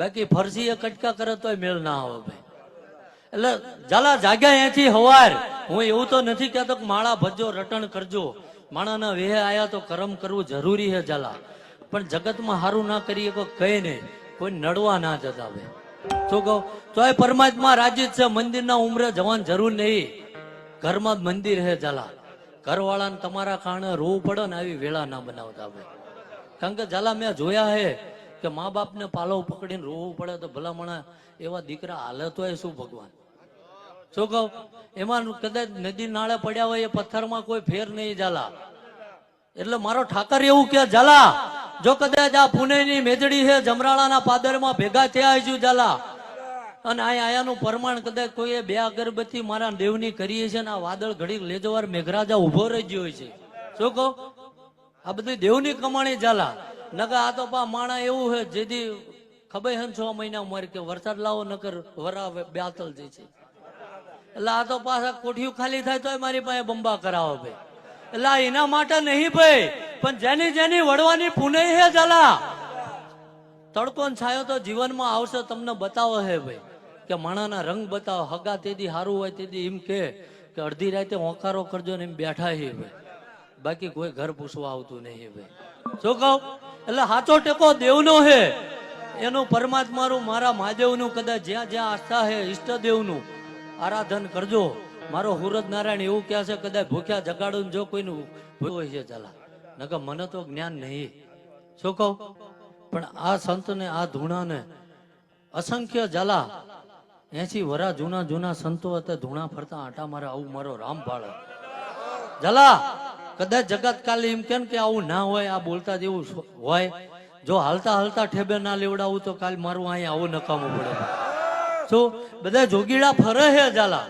બાકી ફરજી એ કટકા કરે તો મેળ ના આવે ભાઈ. એટલે જાલા જાગ્યા અહીંયાથી હવાર. હું એવું તો નથી કહેતો કે માળા ભજો, રટણ કરજો. માણાના વેહે આયા તો કરમ કરવું જરૂરી છે જાલા પણ જગતમાં સારું ના કરીએ કોઈ કહે નહીં. કોઈ નડવા ના જતા ભાઈ. શું કહું? તોય પરમાત્મા રાજી છે, મંદિરના ઉમરે જવાની જરૂર નહીં. ઘરમાં જ મંદિર હે ઝાલા. ઘરવાળાને તમારા કારણે રોવું પડે ને આવી વેળા ના બનાવતા ભાઈ. કારણ કે ઝાલા મેં જોયા હે. કે મા બાપને પાલવ પકડીને રોવું પડે તો ભલામણા એવા દીકરા હાલત હોય શું ભગવાન? શું કહું? એમાં કદાચ નદી નાળે પડ્યા હોય એ પથ્થરમાં કોઈ ફેર નહીં જાલા એટલે મારો ઠાકર એવું કે જાલા જો કદાચ આ પુણેની મેજડી છે જમરાળાના પાદરમાં ભેગા થયા હજુ જાલા અને આ આયાનું પ્રમાણ કદાચ કોઈએ બે અગરબત્તી મારા દેવની કરીએ છે ને આ વાદળ ઘડી લેજવાર મેઘરાજા ઊભો રહી ગયો છે. શું કહું? આ બધી દેવની કમાણી ચાલા નકર આ તો પા માણા એવું છે, જેથી ખબર હે છ મહિના ઉંમર કે વરસાદ લાવો, નકર વરા બ્યાતલ જે છે. એટલે આ તો પાછા કોઠિયું ખાલી થાય તોય મારી પાસે બંબા કરાવો ભાઈ. એટલે એના માટે નહીં ભાઈ, પણ જેની જેની વડવાની પુને હે જલા તડકો છાયો તો જીવનમાં આવશે, તમને બતાવો હે ભાઈ, કે માણાના રંગ બતાવો, હગા તેથી સારું હોય તેથી એમ કે અડધી રાતે હોંકારો કરજો ને એમ બેઠા હે ભાઈ. બાકી કોઈ ઘર પૂછવા આવતું નહીં ભાઈ. શું કહું? એટલે સાચો ટેકો દેવનો હે. એનું પરમાત્માનું, મારા મહાદેવનું કદાચ જ્યાં જ્યાં આસ્થા હે, ઈષ્ટદેવનું, આરાધન કરજો. મારો હુરત નારાયણ એવું કહે છે, કદાચ ભૂખ્યા જગાડું જો કોઈનું હોય છે, ચાલા. નકર મને તો જ્ઞાન નહીં. શું કહું? પણ આ સંતને, આ ધૂણાને અસંખ્ય જલા એસી વરા જૂના જૂના સંતો હતા, ધૂણા ફરતા આટા મારે આવું મારો રામ ભાળ જલા કદાચ જગત કાલે એમ કેમ કે આવું ના હોય, આ બોલતા જેવું હોય. જો હાલતા હાલતા ઠેબે ના લેવડાવું તો કાલ મારું અહીંયા આવું નકામું પડે. જો બધા જોગીડા ફરે હે જાલા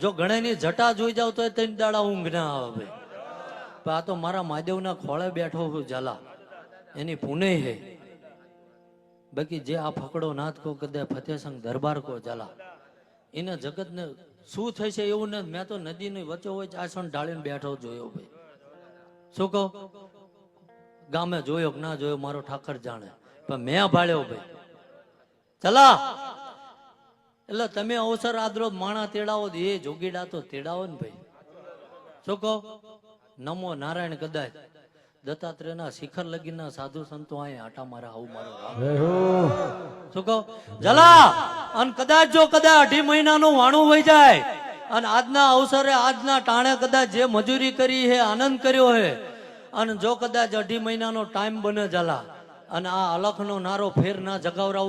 જો ગણેની જટા જોઈ જાવ તો ત્રણ દાડા ઊંઘ ના આવે. આ તો મારા મહાદેવના ખોળે બેઠો છું જાલા એની પુણે હે. બાકી જે આ ફકડો નાથ કો કદે ફતેસંગ દરબાર કો જાલા એને જગતને શું થશે એવું ને મેં તો નદીની વચ્ચે હોય ચાસણ ઢાળીને બેઠો જોયો ભાઈ. શું કહો? ગામે જોયો કે ના જોયો મારો ઠાકર જાણે. પણ મેં ભાળ્યો ભાઈ. ચલા! એટલે તમે અવસર આદરો માણા તેડાવો એ જોગીડા તો તેડાવો ને ભાઈ. શું કહો? નમો નારાયણ કદાચ દત્તાત્રેયના શિખર લગીના સાધુ સંતો અહીંયા આટા મારા આવું મારો શું કહો? જલા અને કદાચ જો કદાચ અઢી મહિનાનું વાણું વહી જાય, અને આજના અવસરે આજના ટાણે કદાચ જે મજૂરી કરી હે, આનંદ કર્યો હે, અને જો કદાચ અઢી મહિનાનો ટાઈમ બને જલા અને આ અલખનો નારો ફેર ના જગાવરાવું.